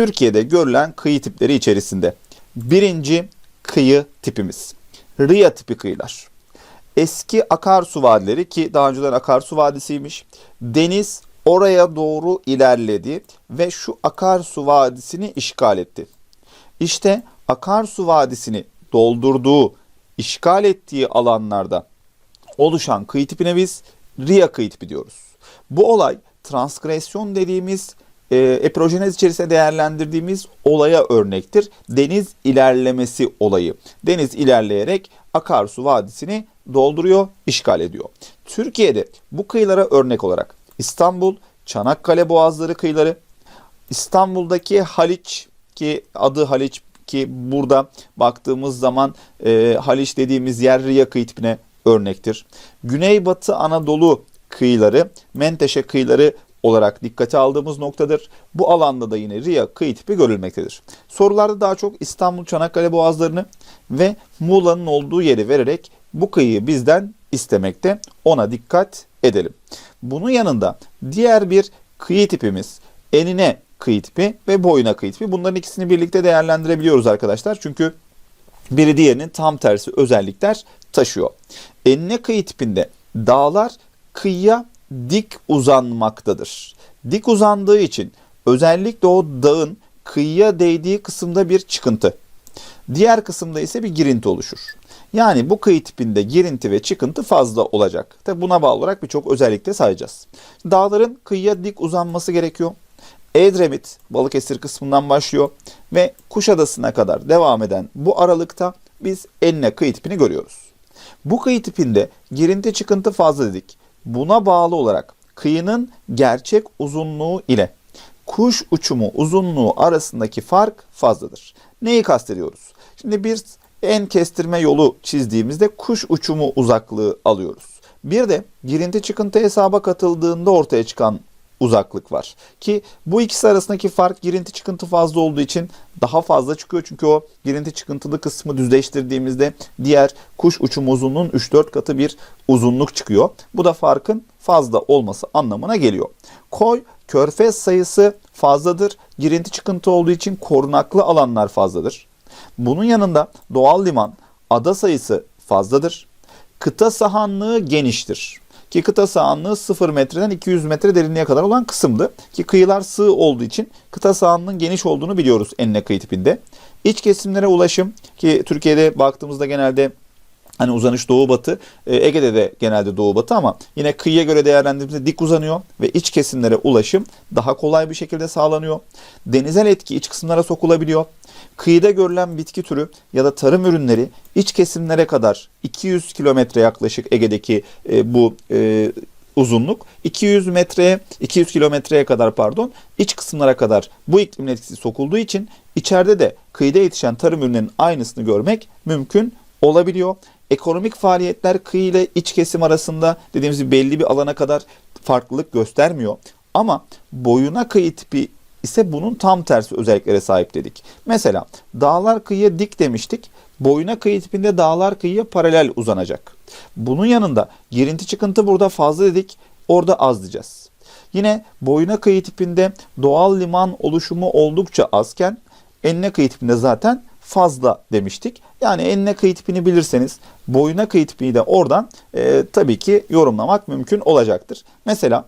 Türkiye'de görülen kıyı tipleri içerisinde birinci kıyı tipimiz. Riya tipi kıyılar. Eski akarsu vadileri ki daha önceden akarsu vadisiymiş. Deniz oraya doğru ilerledi ve şu akarsu vadisini işgal etti. İşte akarsu vadisini doldurduğu, işgal ettiği alanlarda oluşan kıyı tipine biz Riya kıyı tipi diyoruz. Bu olay transgresyon dediğimiz e, epirojenez içerisinde değerlendirdiğimiz olaya örnektir. Deniz ilerlemesi olayı. Deniz ilerleyerek akarsu vadisini dolduruyor, işgal ediyor. Türkiye'de bu kıyılara örnek olarak İstanbul, Çanakkale Boğazları kıyıları, İstanbul'daki Haliç ki adı Haliç ki burada baktığımız zaman e, Haliç dediğimiz yer Riya kıyı tipine örnektir. Güneybatı Anadolu kıyıları Menteşe kıyıları olarak dikkate aldığımız noktadır. Bu alanda da yine Riya kıyı tipi görülmektedir. Sorularda daha çok İstanbul Çanakkale boğazlarını ve Muğla'nın olduğu yeri vererek bu kıyıyı bizden istemekte. Ona dikkat edelim. Bunun yanında diğer bir kıyı tipimiz enine kıyı tipi ve boyuna kıyı tipi. Bunların ikisini birlikte değerlendirebiliyoruz arkadaşlar. Çünkü biri diğerinin tam tersi özellikler taşıyor. Enine kıyı tipinde dağlar kıyıya dik uzanmaktadır. Dik uzandığı için özellikle o dağın kıyıya değdiği kısımda bir çıkıntı. Diğer kısımda ise bir girinti oluşur. Yani bu kıyı tipinde girinti ve çıkıntı fazla olacak. Tabi buna bağlı olarak birçok özellikle sayacağız. Dağların kıyıya dik uzanması gerekiyor. Edremit Balıkesir kısmından başlıyor ve Kuşadası'na kadar devam eden bu aralıkta biz enine kıyı tipini görüyoruz. Bu kıyı tipinde girinti çıkıntı fazla dedik. Buna bağlı olarak kıyının gerçek uzunluğu ile kuş uçumu uzunluğu arasındaki fark fazladır. Neyi kastediyoruz? Şimdi bir en kestirme yolu çizdiğimizde kuş uçumu uzaklığı alıyoruz. Bir de girinti çıkıntı hesaba katıldığında ortaya çıkan uzaklık var. Ki bu ikisi arasındaki fark girinti çıkıntı fazla olduğu için daha fazla çıkıyor. Çünkü o girinti çıkıntılı kısmı düzleştirdiğimizde diğer kuş uçum uzunluğunun 3-4 katı bir uzunluk çıkıyor. Bu da farkın fazla olması anlamına geliyor. Koy, körfez sayısı fazladır. Girinti çıkıntı olduğu için korunaklı alanlar fazladır. Bunun yanında doğal liman, ada sayısı fazladır. Kıta sahanlığı geniştir. Ki kıta sahanlığı 0 metreden 200 metre derinliğe kadar olan kısımdı. Ki kıyılar sığ olduğu için kıta sahanlığının geniş olduğunu biliyoruz enine kıyı tipinde. İç kesimlere ulaşım ki Türkiye'de baktığımızda genelde Hani uzanış doğu batı, e, Ege'de de genelde doğu batı ama yine kıyıya göre değerlendirdiğimizde dik uzanıyor ve iç kesimlere ulaşım daha kolay bir şekilde sağlanıyor. Denizel etki iç kısımlara sokulabiliyor. Kıyıda görülen bitki türü ya da tarım ürünleri iç kesimlere kadar 200 kilometre yaklaşık Ege'deki e, bu e, uzunluk 200 metreye 200 kilometreye kadar pardon iç kısımlara kadar bu iklimin etkisi sokulduğu için içeride de kıyıda yetişen tarım ürünlerinin aynısını görmek mümkün olabiliyor. Ekonomik faaliyetler kıyı ile iç kesim arasında dediğimiz gibi belli bir alana kadar farklılık göstermiyor. Ama boyuna kıyı tipi ise bunun tam tersi özelliklere sahip dedik. Mesela dağlar kıyıya dik demiştik. Boyuna kıyı tipinde dağlar kıyıya paralel uzanacak. Bunun yanında girinti çıkıntı burada fazla dedik. Orada az diyeceğiz. Yine boyuna kıyı tipinde doğal liman oluşumu oldukça azken enine kıyı tipinde zaten fazla demiştik. Yani enine kıyı tipini bilirseniz boyuna kıyı tipini de oradan e, tabii ki yorumlamak mümkün olacaktır. Mesela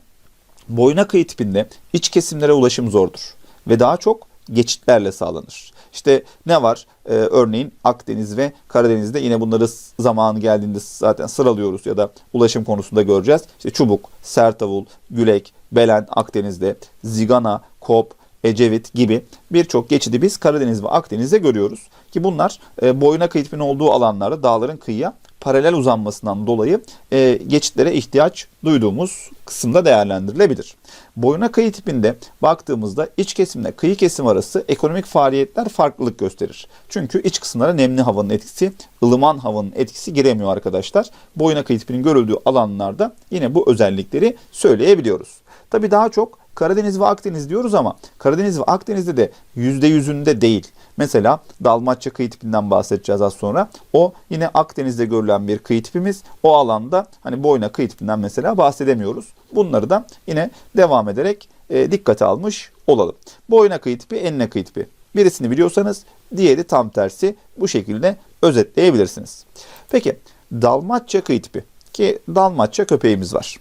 boyuna kıyı tipinde iç kesimlere ulaşım zordur ve daha çok geçitlerle sağlanır. İşte ne var? Ee, örneğin Akdeniz ve Karadeniz'de yine bunları zamanı geldiğinde zaten sıralıyoruz ya da ulaşım konusunda göreceğiz. İşte Çubuk, Sertavul, Gülek, Belen Akdeniz'de, Zigana, Kop, Ecevit gibi birçok geçidi biz Karadeniz ve Akdeniz'de görüyoruz. Ki bunlar e, boyuna kıyı tipinin olduğu alanlarda dağların kıyıya paralel uzanmasından dolayı e, geçitlere ihtiyaç duyduğumuz kısımda değerlendirilebilir. Boyuna kıyı tipinde baktığımızda iç kesimle kıyı kesim arası ekonomik faaliyetler farklılık gösterir. Çünkü iç kısımlara nemli havanın etkisi, ılıman havanın etkisi giremiyor arkadaşlar. Boyuna kıyı tipinin görüldüğü alanlarda yine bu özellikleri söyleyebiliyoruz. Tabi daha çok Karadeniz ve Akdeniz diyoruz ama Karadeniz ve Akdeniz'de de %100'ünde değil. Mesela Dalmatça kıyı tipinden bahsedeceğiz az sonra. O yine Akdeniz'de görülen bir kıyı tipimiz. O alanda hani boyuna kıyı tipinden mesela bahsedemiyoruz. Bunları da yine devam ederek e, dikkate almış olalım. Boyna kıyı tipi, enine kıyı tipi. Birisini biliyorsanız diğeri tam tersi bu şekilde özetleyebilirsiniz. Peki Dalmatça kıyı tipi ki Dalmatça köpeğimiz var.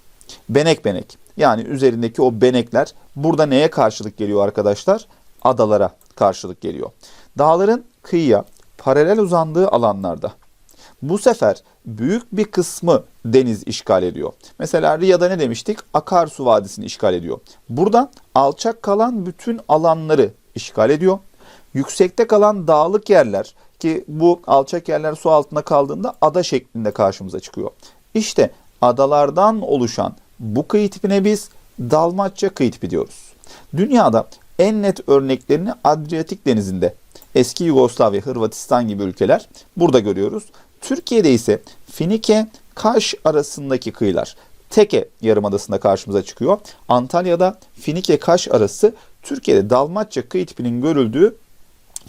Benek benek yani üzerindeki o benekler burada neye karşılık geliyor arkadaşlar? Adalara karşılık geliyor. Dağların kıyıya paralel uzandığı alanlarda bu sefer büyük bir kısmı deniz işgal ediyor. Mesela Riya'da ne demiştik? Akarsu Vadisi'ni işgal ediyor. Buradan alçak kalan bütün alanları işgal ediyor. Yüksekte kalan dağlık yerler ki bu alçak yerler su altında kaldığında ada şeklinde karşımıza çıkıyor. İşte adalardan oluşan bu kıyı tipine biz Dalmatça kıyı tipi diyoruz. Dünyada en net örneklerini Adriyatik Denizi'nde eski Yugoslavya, Hırvatistan gibi ülkeler burada görüyoruz. Türkiye'de ise Finike, Kaş arasındaki kıyılar Teke Yarımadası'nda karşımıza çıkıyor. Antalya'da Finike Kaş arası Türkiye'de Dalmatça kıyı tipinin görüldüğü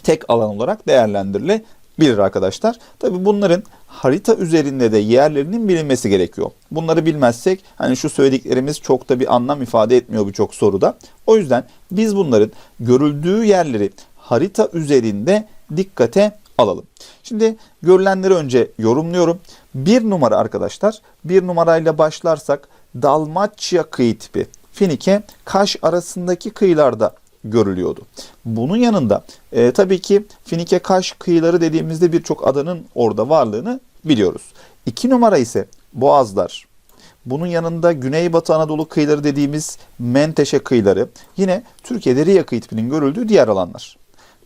tek alan olarak değerlendirilebilir arkadaşlar. Tabi bunların harita üzerinde de yerlerinin bilinmesi gerekiyor. Bunları bilmezsek hani şu söylediklerimiz çok da bir anlam ifade etmiyor birçok soruda. O yüzden biz bunların görüldüğü yerleri harita üzerinde dikkate alalım. Şimdi görülenleri önce yorumluyorum. Bir numara arkadaşlar. Bir numarayla başlarsak Dalmatçya kıyı tipi. Finike, Kaş arasındaki kıyılarda görülüyordu. Bunun yanında e, tabii ki Finike Kaş kıyıları dediğimizde birçok adanın orada varlığını biliyoruz. İki numara ise Boğazlar. Bunun yanında Güneybatı Anadolu kıyıları dediğimiz Menteşe kıyıları yine Türkiye'de Riya kıyı tipinin görüldüğü diğer alanlar.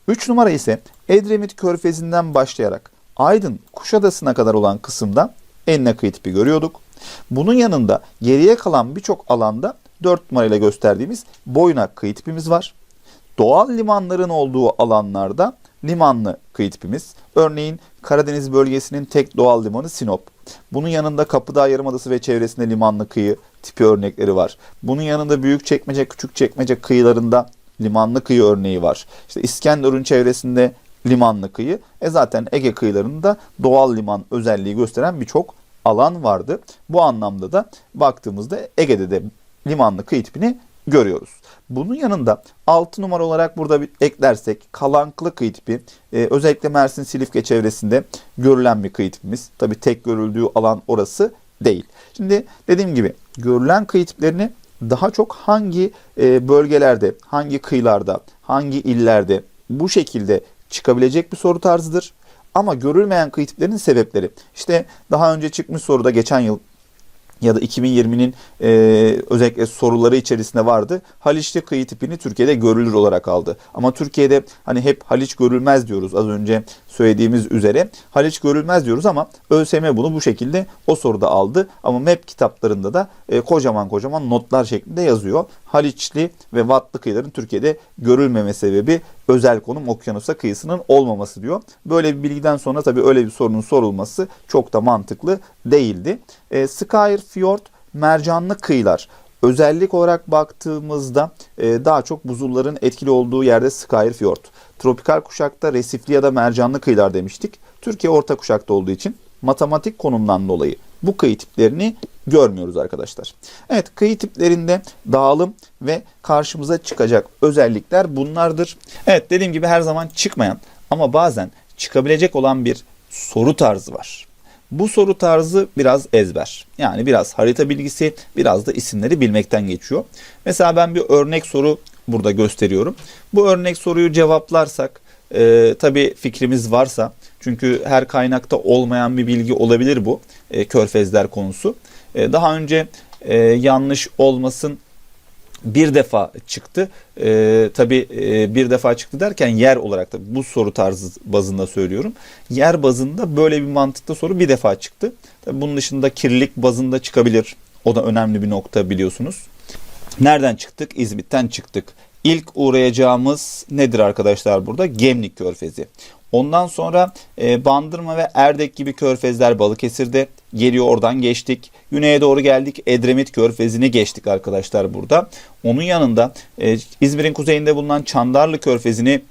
3 numara ise Edremit Körfezi'nden başlayarak Aydın Kuşadası'na kadar olan kısımda enine kıyı tipi görüyorduk. Bunun yanında geriye kalan birçok alanda 4 numarayla gösterdiğimiz boynak kıyı tipimiz var. Doğal limanların olduğu alanlarda limanlı kıyı tipimiz. Örneğin Karadeniz bölgesinin tek doğal limanı Sinop. Bunun yanında Kapıdağ Yarımadası ve çevresinde limanlı kıyı tipi örnekleri var. Bunun yanında Büyükçekmece, Küçükçekmece kıyılarında limanlı kıyı örneği var. İşte İskenderun çevresinde limanlı kıyı. E zaten Ege kıyılarında doğal liman özelliği gösteren birçok alan vardı. Bu anlamda da baktığımızda Ege'de de limanlı kıyı tipini görüyoruz. Bunun yanında 6 numara olarak burada bir eklersek kalanklı kıyı tipi e, özellikle Mersin Silifke çevresinde görülen bir kıyı tipimiz. Tabi tek görüldüğü alan orası değil. Şimdi dediğim gibi görülen kıyı tiplerini daha çok hangi e, bölgelerde, hangi kıyılarda, hangi illerde bu şekilde çıkabilecek bir soru tarzıdır. Ama görülmeyen kıyı tiplerinin sebepleri. İşte daha önce çıkmış soruda geçen yıl ya da 2020'nin e, özellikle soruları içerisinde vardı. Haliçli kıyı tipini Türkiye'de görülür olarak aldı. Ama Türkiye'de hani hep Haliç görülmez diyoruz az önce söylediğimiz üzere. Haliç görülmez diyoruz ama ÖSYM bunu bu şekilde o soruda aldı. Ama MEP kitaplarında da e, kocaman kocaman notlar şeklinde yazıyor. Haliçli ve Vatlı kıyıların Türkiye'de görülmeme sebebi özel konum okyanusa kıyısının olmaması diyor. Böyle bir bilgiden sonra tabii öyle bir sorunun sorulması çok da mantıklı değildi. E, Skyr Fjord mercanlı kıyılar. Özellik olarak baktığımızda e, daha çok buzulların etkili olduğu yerde Skyr Fjord. Tropikal kuşakta resifli ya da mercanlı kıyılar demiştik. Türkiye orta kuşakta olduğu için matematik konumdan dolayı bu kıyı tiplerini görmüyoruz arkadaşlar. Evet kıyı tiplerinde dağılım ve karşımıza çıkacak özellikler bunlardır. Evet dediğim gibi her zaman çıkmayan ama bazen çıkabilecek olan bir soru tarzı var. Bu soru tarzı biraz ezber. Yani biraz harita bilgisi, biraz da isimleri bilmekten geçiyor. Mesela ben bir örnek soru burada gösteriyorum. Bu örnek soruyu cevaplarsak e, tabii fikrimiz varsa çünkü her kaynakta olmayan bir bilgi olabilir bu e, körfezler konusu. E, daha önce e, yanlış olmasın bir defa çıktı. E, tabii e, bir defa çıktı derken yer olarak da bu soru tarzı bazında söylüyorum. Yer bazında böyle bir mantıkta soru bir defa çıktı. Tabii bunun dışında kirlilik bazında çıkabilir. O da önemli bir nokta biliyorsunuz. Nereden çıktık? İzmit'ten çıktık. İlk uğrayacağımız nedir arkadaşlar burada? Gemlik Körfezi. Ondan sonra e, Bandırma ve Erdek gibi körfezler Balıkesir'de geliyor oradan geçtik. Güney'e doğru geldik. Edremit Körfezi'ni geçtik arkadaşlar burada. Onun yanında e, İzmir'in kuzeyinde bulunan Çandarlı Körfezi'ni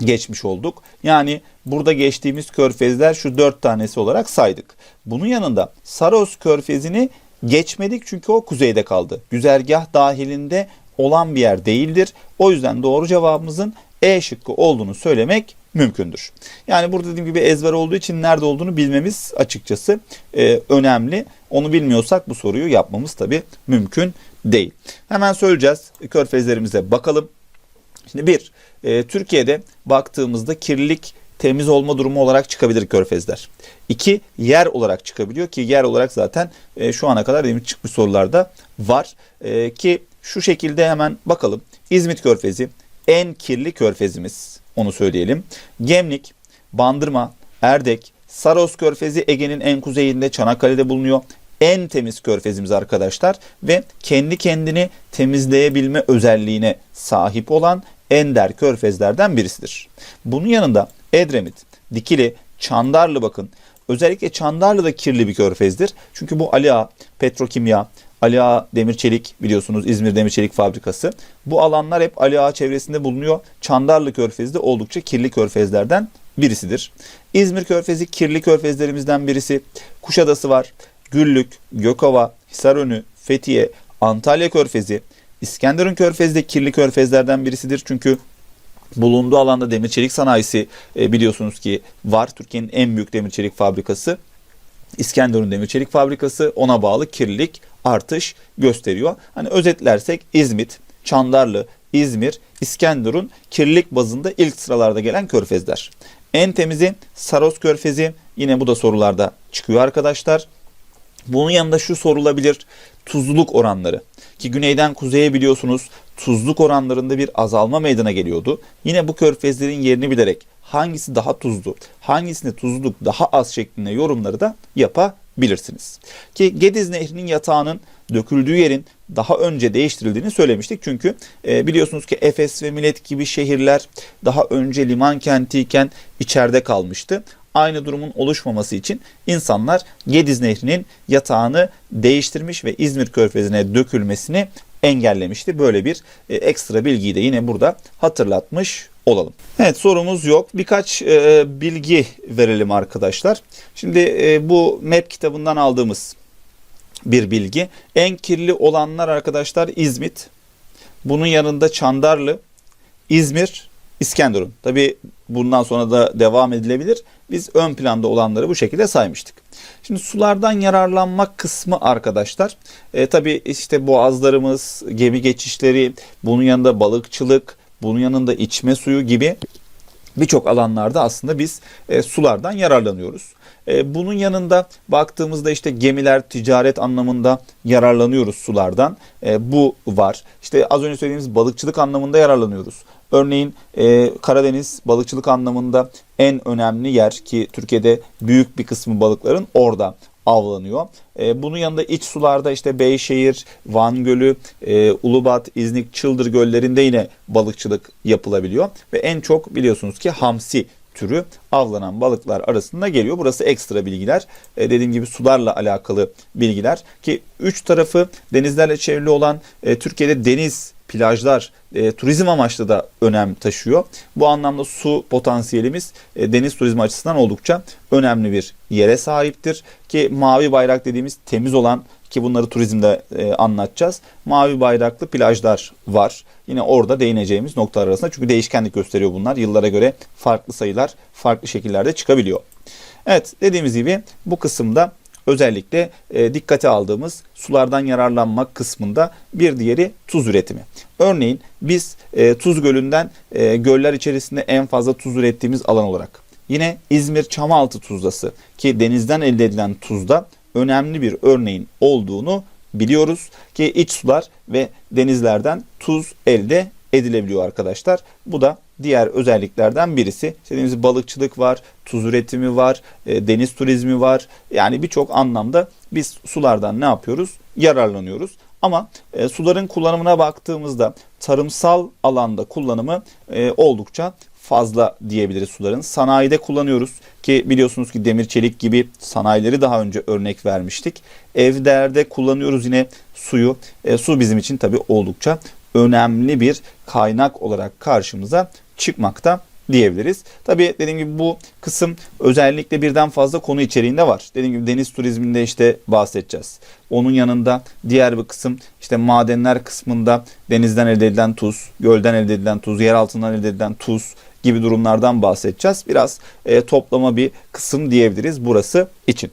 geçmiş olduk. Yani burada geçtiğimiz körfezler şu dört tanesi olarak saydık. Bunun yanında Saros Körfezi'ni geçmedik çünkü o kuzeyde kaldı. Güzergah dahilinde olan bir yer değildir. O yüzden doğru cevabımızın E şıkkı olduğunu söylemek mümkündür. Yani burada dediğim gibi ezber olduğu için nerede olduğunu bilmemiz açıkçası e, önemli. Onu bilmiyorsak bu soruyu yapmamız tabii mümkün değil. Hemen söyleyeceğiz. Körfezlerimize bakalım. Şimdi bir, e, Türkiye'de baktığımızda kirlilik temiz olma durumu olarak çıkabilir körfezler. İki, yer olarak çıkabiliyor ki yer olarak zaten e, şu ana kadar benim çıkmış sorularda var. E, ki şu şekilde hemen bakalım. İzmit Körfezi en kirli körfezimiz onu söyleyelim. Gemlik, Bandırma, Erdek, Saros Körfezi Ege'nin en kuzeyinde Çanakkale'de bulunuyor. En temiz körfezimiz arkadaşlar ve kendi kendini temizleyebilme özelliğine sahip olan ender körfezlerden birisidir. Bunun yanında Edremit, Dikili, Çandarlı bakın. Özellikle Çandarlı da kirli bir körfezdir. Çünkü bu Ali Ağa, Petrokimya, Ali Ağa Demir Çelik biliyorsunuz İzmir Demir Çelik Fabrikası. Bu alanlar hep Ali Ağa çevresinde bulunuyor. Çandarlı Körfezi de oldukça kirli körfezlerden birisidir. İzmir Körfezi kirli körfezlerimizden birisi. Kuşadası var. Güllük, Gökova, Hisarönü, Fethiye, Antalya Körfezi, İskenderun Körfezi de kirli körfezlerden birisidir. Çünkü bulunduğu alanda demir çelik sanayisi e, biliyorsunuz ki var. Türkiye'nin en büyük demir çelik fabrikası. İskenderun Demir Çelik Fabrikası ona bağlı kirlilik artış gösteriyor. Hani özetlersek İzmit, Çandarlı, İzmir, İskenderun kirlilik bazında ilk sıralarda gelen körfezler. En temizi Saros Körfezi. Yine bu da sorularda çıkıyor arkadaşlar. Bunun yanında şu sorulabilir. Tuzluluk oranları. Ki güneyden kuzeye biliyorsunuz tuzluk oranlarında bir azalma meydana geliyordu. Yine bu körfezlerin yerini bilerek hangisi daha tuzlu, hangisinde tuzluluk daha az şeklinde yorumları da yapabilirsiniz. Ki Gediz Nehri'nin yatağının döküldüğü yerin daha önce değiştirildiğini söylemiştik. Çünkü e, biliyorsunuz ki Efes ve Milet gibi şehirler daha önce liman kentiyken içeride kalmıştı aynı durumun oluşmaması için insanlar Gediz Nehri'nin yatağını değiştirmiş ve İzmir Körfezi'ne dökülmesini engellemişti. Böyle bir e, ekstra bilgiyi de yine burada hatırlatmış olalım. Evet sorumuz yok. Birkaç e, bilgi verelim arkadaşlar. Şimdi e, bu map kitabından aldığımız bir bilgi. En kirli olanlar arkadaşlar İzmit. Bunun yanında Çandarlı, İzmir, İskenderun. Tabi bundan sonra da devam edilebilir. Biz ön planda olanları bu şekilde saymıştık. Şimdi sulardan yararlanmak kısmı arkadaşlar. E, tabii işte boğazlarımız, gemi geçişleri, bunun yanında balıkçılık, bunun yanında içme suyu gibi birçok alanlarda aslında biz e, sulardan yararlanıyoruz. E, bunun yanında baktığımızda işte gemiler ticaret anlamında yararlanıyoruz sulardan. E, bu var. İşte az önce söylediğimiz balıkçılık anlamında yararlanıyoruz. Örneğin e, Karadeniz balıkçılık anlamında en önemli yer ki Türkiye'de büyük bir kısmı balıkların orada avlanıyor. E, bunun yanında iç sularda işte Beyşehir, Van Gölü, e, Ulubat, İznik, Çıldır göllerinde yine balıkçılık yapılabiliyor. Ve en çok biliyorsunuz ki hamsi türü avlanan balıklar arasında geliyor. Burası ekstra bilgiler. E, dediğim gibi sularla alakalı bilgiler ki üç tarafı denizlerle çevrili olan e, Türkiye'de deniz plajlar e, turizm amaçlı da önem taşıyor. Bu anlamda su potansiyelimiz e, deniz turizmi açısından oldukça önemli bir yere sahiptir. Ki mavi bayrak dediğimiz temiz olan ki bunları turizmde e, anlatacağız. Mavi bayraklı plajlar var. Yine orada değineceğimiz noktalar arasında çünkü değişkenlik gösteriyor bunlar. Yıllara göre farklı sayılar farklı şekillerde çıkabiliyor. Evet dediğimiz gibi bu kısımda özellikle e, dikkate aldığımız sulardan yararlanmak kısmında bir diğeri tuz üretimi. Örneğin biz e, Tuz Gölü'nden e, göller içerisinde en fazla tuz ürettiğimiz alan olarak. Yine İzmir Çamaltı tuzlası ki denizden elde edilen tuzda önemli bir örneğin olduğunu biliyoruz ki iç sular ve denizlerden tuz elde edilebiliyor arkadaşlar. Bu da diğer özelliklerden birisi. Dediğimiz balıkçılık var, tuz üretimi var, e, deniz turizmi var. Yani birçok anlamda biz sulardan ne yapıyoruz? Yararlanıyoruz. Ama e, suların kullanımına baktığımızda tarımsal alanda kullanımı e, oldukça fazla diyebiliriz suların. Sanayide kullanıyoruz ki biliyorsunuz ki demir çelik gibi sanayileri daha önce örnek vermiştik. Evlerde kullanıyoruz yine suyu. E, su bizim için tabii oldukça önemli bir kaynak olarak karşımıza çıkmakta diyebiliriz. Tabii dediğim gibi bu kısım özellikle birden fazla konu içeriğinde var. Dediğim gibi deniz turizminde işte bahsedeceğiz. Onun yanında diğer bir kısım işte madenler kısmında denizden elde edilen tuz, gölden elde edilen tuz, yer altından elde edilen tuz gibi durumlardan bahsedeceğiz. Biraz e, toplama bir kısım diyebiliriz burası için.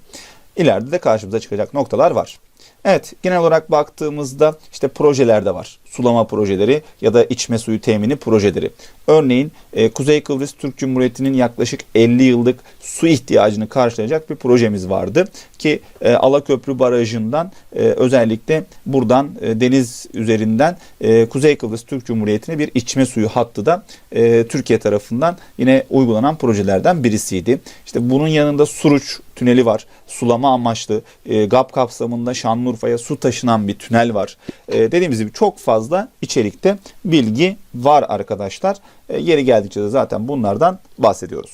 İleride de karşımıza çıkacak noktalar var. Evet genel olarak baktığımızda işte projeler de var. Sulama projeleri ya da içme suyu temini projeleri. Örneğin e, Kuzey Kıbrıs Türk Cumhuriyeti'nin yaklaşık 50 yıllık su ihtiyacını karşılayacak bir projemiz vardı. Ki e, Alaköprü Barajı'ndan e, özellikle buradan e, deniz üzerinden e, Kuzey Kıbrıs Türk Cumhuriyeti'ne bir içme suyu hattı da e, Türkiye tarafından yine uygulanan projelerden birisiydi. İşte bunun yanında Suruç tüneli var. Sulama amaçlı e, GAP kapsamında Şanlıurfa'ya su taşınan bir tünel var. E, dediğimiz gibi çok fazla içerikte bilgi var arkadaşlar. E, yeri geldikçe de zaten bunlardan bahsediyoruz.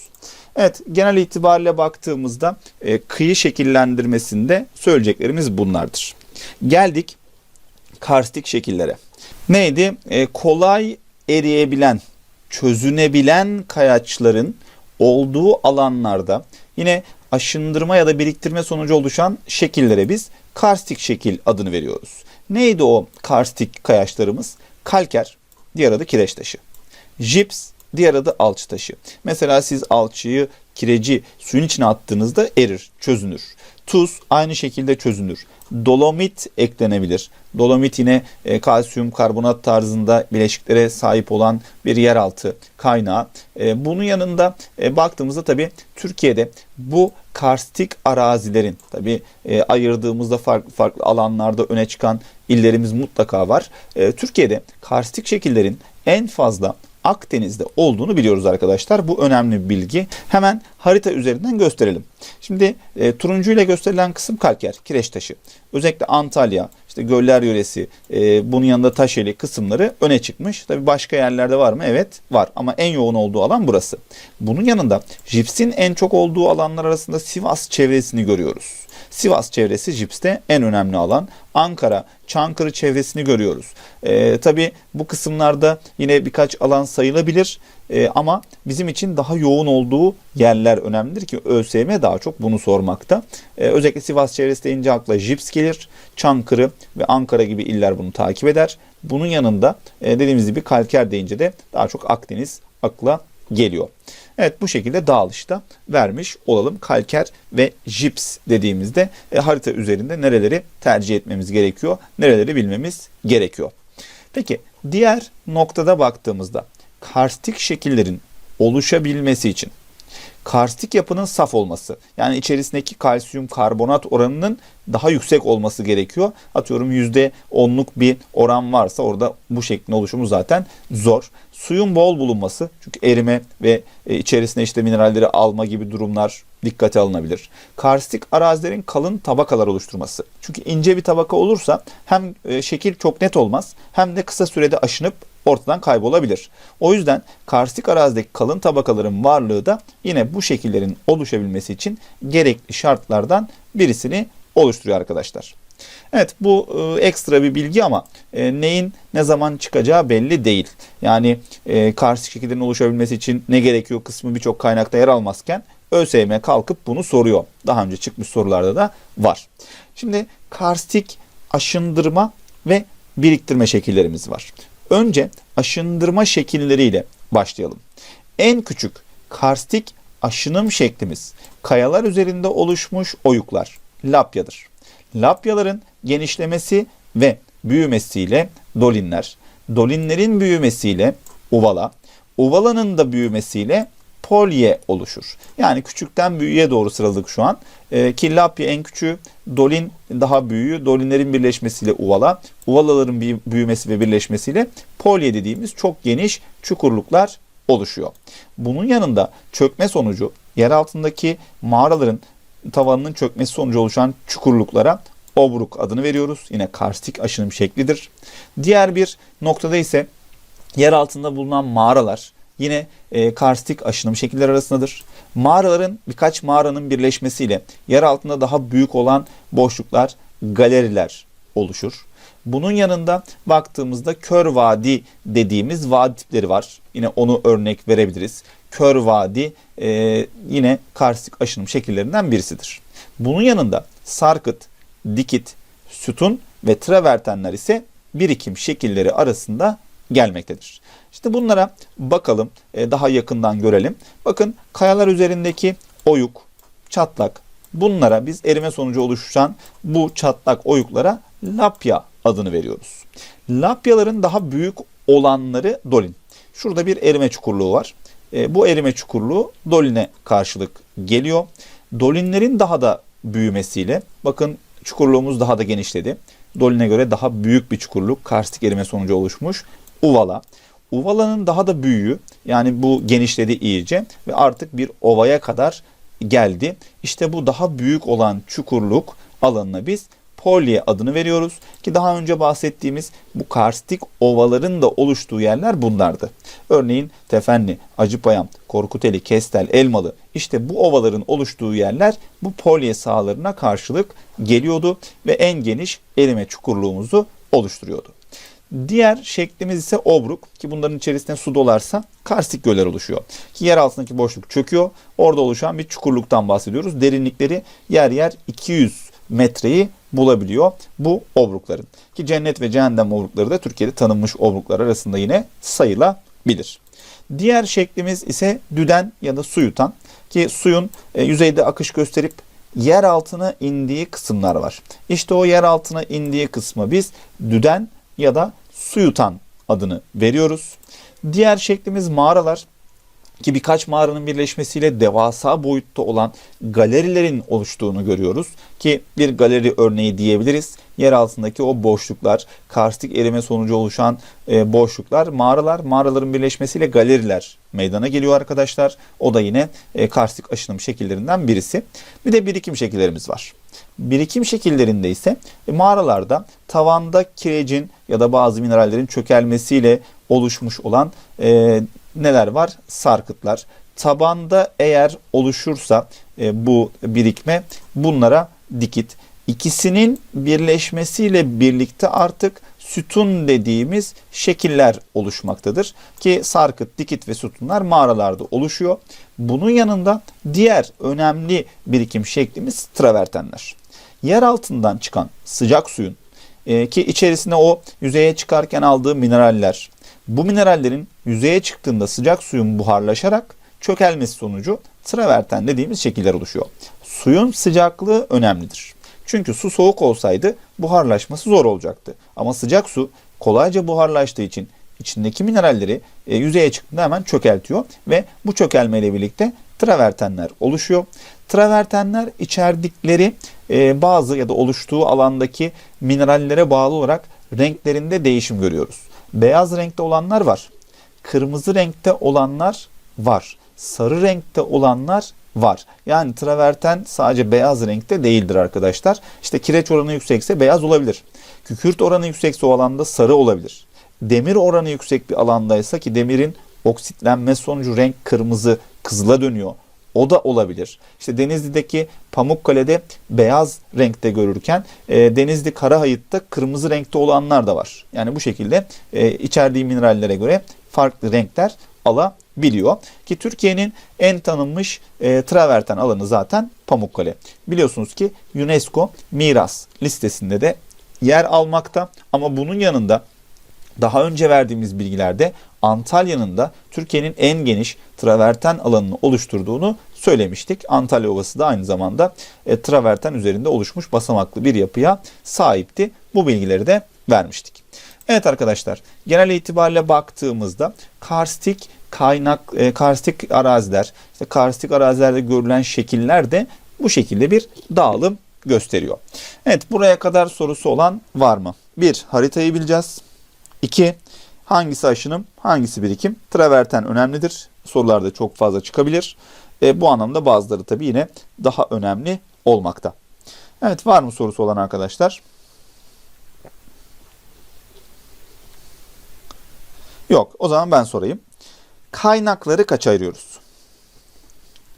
Evet genel itibariyle baktığımızda e, kıyı şekillendirmesinde söyleyeceklerimiz bunlardır. Geldik karstik şekillere. Neydi? E, kolay eriyebilen, çözünebilen kayaçların olduğu alanlarda yine aşındırma ya da biriktirme sonucu oluşan şekillere biz karstik şekil adını veriyoruz. Neydi o karstik kayaçlarımız? Kalker, diğer adı kireç taşı. Jips, diğer adı alçı taşı. Mesela siz alçıyı, kireci suyun içine attığınızda erir, çözünür. Tuz aynı şekilde çözünür. Dolomit eklenebilir. Dolomit yine e, kalsiyum karbonat tarzında bileşiklere sahip olan bir yeraltı kaynağı. E, bunun yanında e, baktığımızda tabii Türkiye'de bu karstik arazilerin tabii e, ayırdığımızda farklı farklı alanlarda öne çıkan illerimiz mutlaka var. E, Türkiye'de karstik şekillerin en fazla Akdeniz'de olduğunu biliyoruz arkadaşlar. Bu önemli bir bilgi. Hemen harita üzerinden gösterelim. Şimdi e, turuncu ile gösterilen kısım kalker, kireç taşı. Özellikle Antalya, işte göller yöresi, e, bunun yanında Taşeli kısımları öne çıkmış. Tabi başka yerlerde var mı? Evet var ama en yoğun olduğu alan burası. Bunun yanında jipsin en çok olduğu alanlar arasında Sivas çevresini görüyoruz. Sivas çevresi Jips'te en önemli alan. Ankara, Çankırı çevresini görüyoruz. E, tabii bu kısımlarda yine birkaç alan sayılabilir e, ama bizim için daha yoğun olduğu yerler önemlidir ki ÖSYM daha çok bunu sormakta. E, özellikle Sivas çevresi deyince akla Jips gelir. Çankırı ve Ankara gibi iller bunu takip eder. Bunun yanında e, dediğimiz gibi Kalker deyince de daha çok Akdeniz akla geliyor. Evet bu şekilde dağılışta vermiş olalım. Kalker ve jips dediğimizde e, harita üzerinde nereleri tercih etmemiz gerekiyor, nereleri bilmemiz gerekiyor. Peki diğer noktada baktığımızda karstik şekillerin oluşabilmesi için karstik yapının saf olması. Yani içerisindeki kalsiyum karbonat oranının daha yüksek olması gerekiyor. Atıyorum %10'luk bir oran varsa orada bu şeklin oluşumu zaten zor. Suyun bol bulunması çünkü erime ve e, içerisine işte mineralleri alma gibi durumlar dikkate alınabilir. Karstik arazilerin kalın tabakalar oluşturması. Çünkü ince bir tabaka olursa hem e, şekil çok net olmaz hem de kısa sürede aşınıp ortadan kaybolabilir. O yüzden karstik arazideki kalın tabakaların varlığı da yine bu şekillerin oluşabilmesi için gerekli şartlardan birisini oluşturuyor arkadaşlar. Evet bu e, ekstra bir bilgi ama e, neyin ne zaman çıkacağı belli değil. Yani e, karstik şekillerin oluşabilmesi için ne gerekiyor kısmı birçok kaynakta yer almazken ÖSYM kalkıp bunu soruyor. Daha önce çıkmış sorularda da var. Şimdi karstik aşındırma ve biriktirme şekillerimiz var. Önce aşındırma şekilleriyle başlayalım. En küçük karstik aşınım şeklimiz kayalar üzerinde oluşmuş oyuklar, lapyadır. Lapyaların genişlemesi ve büyümesiyle dolinler, dolinlerin büyümesiyle uvala, uvalanın da büyümesiyle polye oluşur. Yani küçükten büyüğe doğru sıraladık şu an. E, ki lapya en küçüğü, dolin daha büyüğü, dolinlerin birleşmesiyle uvala, uvalaların büyümesi ve birleşmesiyle polye dediğimiz çok geniş çukurluklar oluşuyor. Bunun yanında çökme sonucu yer altındaki mağaraların tavanının çökmesi sonucu oluşan çukurluklara obruk adını veriyoruz. Yine karstik aşınım şeklidir. Diğer bir noktada ise yer altında bulunan mağaralar yine e, karstik aşınım şekiller arasındadır. Mağaraların birkaç mağaranın birleşmesiyle yer altında daha büyük olan boşluklar galeriler oluşur. Bunun yanında baktığımızda kör vadi dediğimiz vadi tipleri var. Yine onu örnek verebiliriz. Kör vadi e, yine karstik aşınım şekillerinden birisidir. Bunun yanında sarkıt, dikit, sütun ve travertenler ise birikim şekilleri arasında gelmektedir. İşte bunlara bakalım, e, daha yakından görelim. Bakın kayalar üzerindeki oyuk, çatlak, bunlara biz erime sonucu oluşan bu çatlak oyuklara lapya adını veriyoruz. Lapyaların daha büyük olanları dolin. Şurada bir erime çukurluğu var. E, bu erime çukurluğu doline karşılık geliyor. Dolinlerin daha da büyümesiyle bakın çukurluğumuz daha da genişledi. Doline göre daha büyük bir çukurluk karstik erime sonucu oluşmuş. Uvala. Uvalanın daha da büyüğü yani bu genişledi iyice ve artık bir ovaya kadar geldi. İşte bu daha büyük olan çukurluk alanına biz polye adını veriyoruz ki daha önce bahsettiğimiz bu karstik ovaların da oluştuğu yerler bunlardı. Örneğin Tefenli, Acıpayam, Korkuteli, Kestel, Elmalı işte bu ovaların oluştuğu yerler bu polye sahalarına karşılık geliyordu ve en geniş erime çukurluğumuzu oluşturuyordu. Diğer şeklimiz ise obruk ki bunların içerisine su dolarsa karstik göller oluşuyor. Ki yer altındaki boşluk çöküyor. Orada oluşan bir çukurluktan bahsediyoruz. Derinlikleri yer yer 200 metreyi bulabiliyor bu obrukların. Ki cennet ve cehennem obrukları da Türkiye'de tanınmış obruklar arasında yine sayılabilir. Diğer şeklimiz ise düden ya da su yutan ki suyun e, yüzeyde akış gösterip yer altına indiği kısımlar var. İşte o yer altına indiği kısmı biz düden ya da su yutan adını veriyoruz. Diğer şeklimiz mağaralar ki birkaç mağaranın birleşmesiyle devasa boyutta olan galerilerin oluştuğunu görüyoruz. Ki bir galeri örneği diyebiliriz. Yer altındaki o boşluklar, karstik erime sonucu oluşan e, boşluklar, mağaralar, mağaraların birleşmesiyle galeriler meydana geliyor arkadaşlar. O da yine e, karstik aşınım şekillerinden birisi. Bir de birikim şekillerimiz var. Birikim şekillerinde ise e, mağaralarda tavanda kirecin ya da bazı minerallerin çökelmesiyle oluşmuş olan e, neler var? Sarkıtlar. Tabanda eğer oluşursa e, bu birikme bunlara dikit. İkisinin birleşmesiyle birlikte artık sütun dediğimiz şekiller oluşmaktadır. Ki sarkıt, dikit ve sütunlar mağaralarda oluşuyor. Bunun yanında diğer önemli birikim şeklimiz travertenler. Yer altından çıkan sıcak suyun e, ki içerisinde o yüzeye çıkarken aldığı mineraller, bu minerallerin yüzeye çıktığında sıcak suyun buharlaşarak çökelmesi sonucu traverten dediğimiz şekiller oluşuyor. Suyun sıcaklığı önemlidir. Çünkü su soğuk olsaydı buharlaşması zor olacaktı. Ama sıcak su kolayca buharlaştığı için içindeki mineralleri e, yüzeye çıktığında hemen çökeltiyor ve bu çökelmeyle birlikte travertenler oluşuyor. Travertenler içerdikleri e, bazı ya da oluştuğu alandaki minerallere bağlı olarak renklerinde değişim görüyoruz. Beyaz renkte olanlar var. Kırmızı renkte olanlar var. Sarı renkte olanlar var. Yani traverten sadece beyaz renkte değildir arkadaşlar. İşte kireç oranı yüksekse beyaz olabilir. Kükürt oranı yüksekse o alanda sarı olabilir. Demir oranı yüksek bir alandaysa ki demirin oksitlenme sonucu renk kırmızı kızıla dönüyor. O da olabilir. İşte Denizli'deki Pamukkale'de beyaz renkte görürken e, Denizli Karahayıt'ta kırmızı renkte olanlar da var. Yani bu şekilde e, içerdiği minerallere göre farklı renkler alabiliyor. Ki Türkiye'nin en tanınmış e, traverten alanı zaten Pamukkale. Biliyorsunuz ki UNESCO miras listesinde de yer almakta ama bunun yanında daha önce verdiğimiz bilgilerde Antalya'nın da Türkiye'nin en geniş traverten alanını oluşturduğunu söylemiştik. Antalya Ovası da aynı zamanda e, traverten üzerinde oluşmuş basamaklı bir yapıya sahipti. Bu bilgileri de vermiştik. Evet arkadaşlar genel itibariyle baktığımızda karstik kaynak e, karstik araziler işte karstik arazilerde görülen şekiller de bu şekilde bir dağılım gösteriyor. Evet buraya kadar sorusu olan var mı? Bir haritayı bileceğiz. İki hangisi aşınım hangisi birikim? Traverten önemlidir. Sorularda çok fazla çıkabilir. E, bu anlamda bazıları tabii yine daha önemli olmakta. Evet var mı sorusu olan arkadaşlar? Yok. O zaman ben sorayım. Kaynakları kaça ayırıyoruz?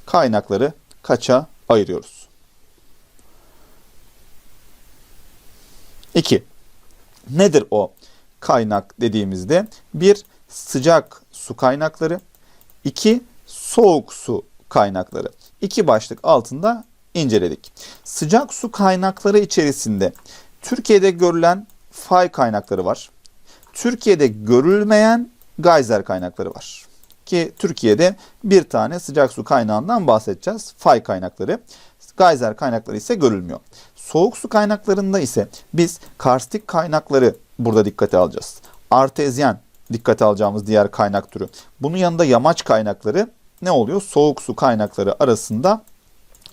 Kaynakları kaça ayırıyoruz? 2. Nedir o kaynak dediğimizde? Bir sıcak su kaynakları, iki soğuk su kaynakları. İki başlık altında inceledik. Sıcak su kaynakları içerisinde Türkiye'de görülen fay kaynakları var. Türkiye'de görülmeyen geyser kaynakları var. Ki Türkiye'de bir tane sıcak su kaynağından bahsedeceğiz. Fay kaynakları. Geyser kaynakları ise görülmüyor. Soğuk su kaynaklarında ise biz karstik kaynakları burada dikkate alacağız. Artezyen dikkate alacağımız diğer kaynak türü. Bunun yanında yamaç kaynakları ne oluyor? Soğuk su kaynakları arasında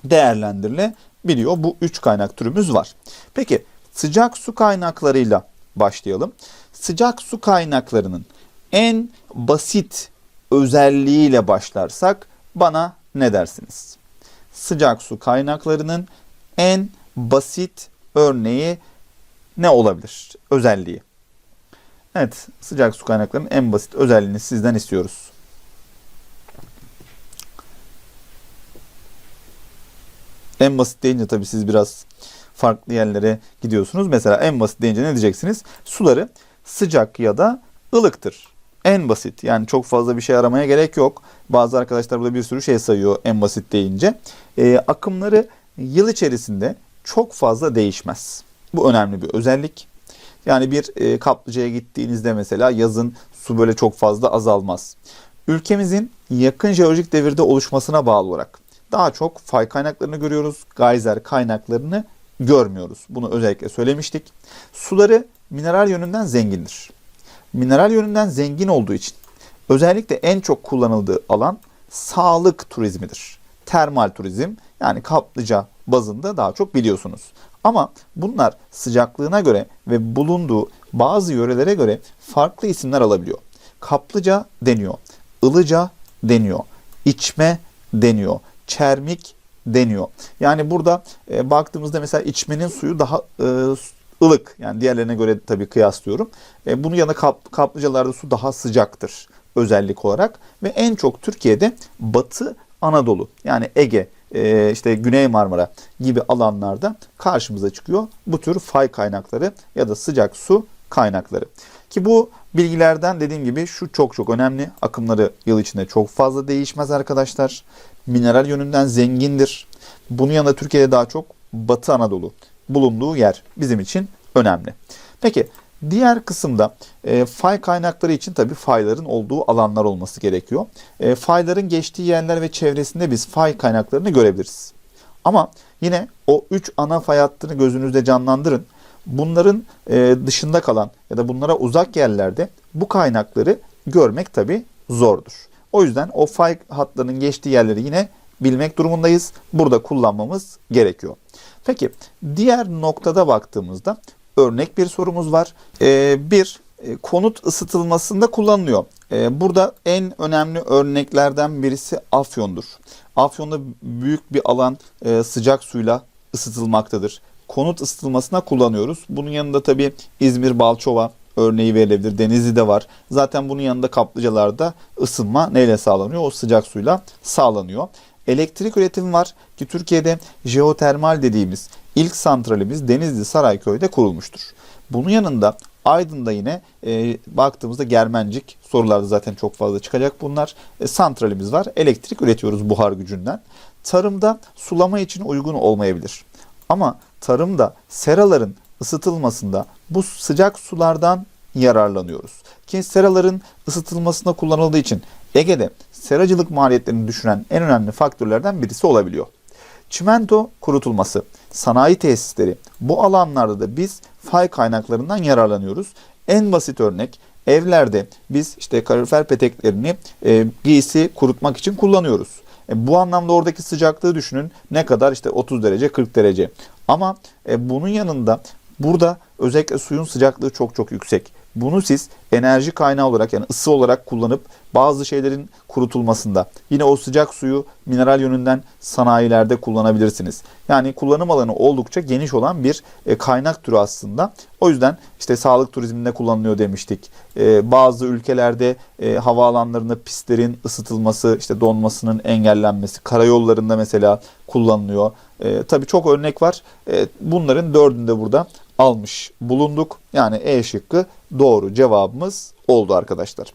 değerlendirilebiliyor. Bu üç kaynak türümüz var. Peki sıcak su kaynaklarıyla başlayalım. Sıcak su kaynaklarının en basit özelliğiyle başlarsak bana ne dersiniz? Sıcak su kaynaklarının en basit örneği ne olabilir? Özelliği. Evet, sıcak su kaynaklarının en basit özelliğini sizden istiyoruz. En basit deyince tabii siz biraz farklı yerlere gidiyorsunuz. Mesela en basit deyince ne diyeceksiniz? Suları sıcak ya da ılıktır. En basit. Yani çok fazla bir şey aramaya gerek yok. Bazı arkadaşlar burada bir sürü şey sayıyor en basit deyince. Ee, akımları yıl içerisinde çok fazla değişmez. Bu önemli bir özellik. Yani bir e, kaplıcaya gittiğinizde mesela yazın su böyle çok fazla azalmaz. Ülkemizin yakın jeolojik devirde oluşmasına bağlı olarak daha çok fay kaynaklarını görüyoruz. Geyser kaynaklarını görmüyoruz. Bunu özellikle söylemiştik. Suları mineral yönünden zengindir. Mineral yönünden zengin olduğu için özellikle en çok kullanıldığı alan sağlık turizmidir. Termal turizm yani kaplıca bazında daha çok biliyorsunuz. Ama bunlar sıcaklığına göre ve bulunduğu bazı yörelere göre farklı isimler alabiliyor. Kaplıca deniyor, ılıca deniyor, içme deniyor, çermik deniyor. Yani burada e, baktığımızda mesela içmenin suyu daha e, ılık. Yani diğerlerine göre tabii kıyaslıyorum. E, bunun yanında kap, kaplıcalarda su daha sıcaktır özellik olarak. Ve en çok Türkiye'de Batı Anadolu yani Ege, e, işte Güney Marmara gibi alanlarda karşımıza çıkıyor. Bu tür fay kaynakları ya da sıcak su kaynakları. Ki bu bilgilerden dediğim gibi şu çok çok önemli. Akımları yıl içinde çok fazla değişmez arkadaşlar. Mineral yönünden zengindir. Bunun yanında Türkiye'de daha çok Batı Anadolu bulunduğu yer bizim için önemli. Peki diğer kısımda e, fay kaynakları için tabi fayların olduğu alanlar olması gerekiyor. E, fayların geçtiği yerler ve çevresinde biz fay kaynaklarını görebiliriz. Ama yine o üç ana fay hattını gözünüzde canlandırın. Bunların e, dışında kalan ya da bunlara uzak yerlerde bu kaynakları görmek tabi zordur. O yüzden o fay hatlarının geçtiği yerleri yine bilmek durumundayız. Burada kullanmamız gerekiyor. Peki diğer noktada baktığımızda örnek bir sorumuz var. Ee, bir e, konut ısıtılmasında kullanılıyor. Ee, burada en önemli örneklerden birisi Afyon'dur. Afyon'da büyük bir alan e, sıcak suyla ısıtılmaktadır. Konut ısıtılmasına kullanıyoruz. Bunun yanında tabii İzmir, Balçova örneği verilebilir. Denizli'de var. Zaten bunun yanında kaplıcalarda ısınma neyle sağlanıyor? O sıcak suyla sağlanıyor. Elektrik üretimi var ki Türkiye'de jeotermal dediğimiz ilk santralimiz Denizli Sarayköy'de kurulmuştur. Bunun yanında Aydın'da yine e, baktığımızda Germencik sorularda zaten çok fazla çıkacak bunlar. E, santralimiz var. Elektrik üretiyoruz buhar gücünden. Tarımda sulama için uygun olmayabilir. Ama tarımda seraların ısıtılmasında bu sıcak sulardan yararlanıyoruz. Ki seraların ısıtılmasına kullanıldığı için Ege'de seracılık maliyetlerini düşüren en önemli faktörlerden birisi olabiliyor. Çimento kurutulması, sanayi tesisleri bu alanlarda da biz fay kaynaklarından yararlanıyoruz. En basit örnek evlerde biz işte kalorifer peteklerini e, giysi kurutmak için kullanıyoruz. E, bu anlamda oradaki sıcaklığı düşünün ne kadar işte 30 derece 40 derece. Ama e, bunun yanında burada özellikle suyun sıcaklığı çok çok yüksek. Bunu siz enerji kaynağı olarak yani ısı olarak kullanıp bazı şeylerin kurutulmasında yine o sıcak suyu mineral yönünden sanayilerde kullanabilirsiniz. Yani kullanım alanı oldukça geniş olan bir e, kaynak türü aslında. O yüzden işte sağlık turizminde kullanılıyor demiştik. E, bazı ülkelerde e, havaalanlarında pistlerin ısıtılması, işte donmasının engellenmesi, karayollarında mesela kullanılıyor. Tabii çok örnek var. Bunların dördünü de burada almış bulunduk. Yani E şıkkı doğru cevabımız oldu arkadaşlar.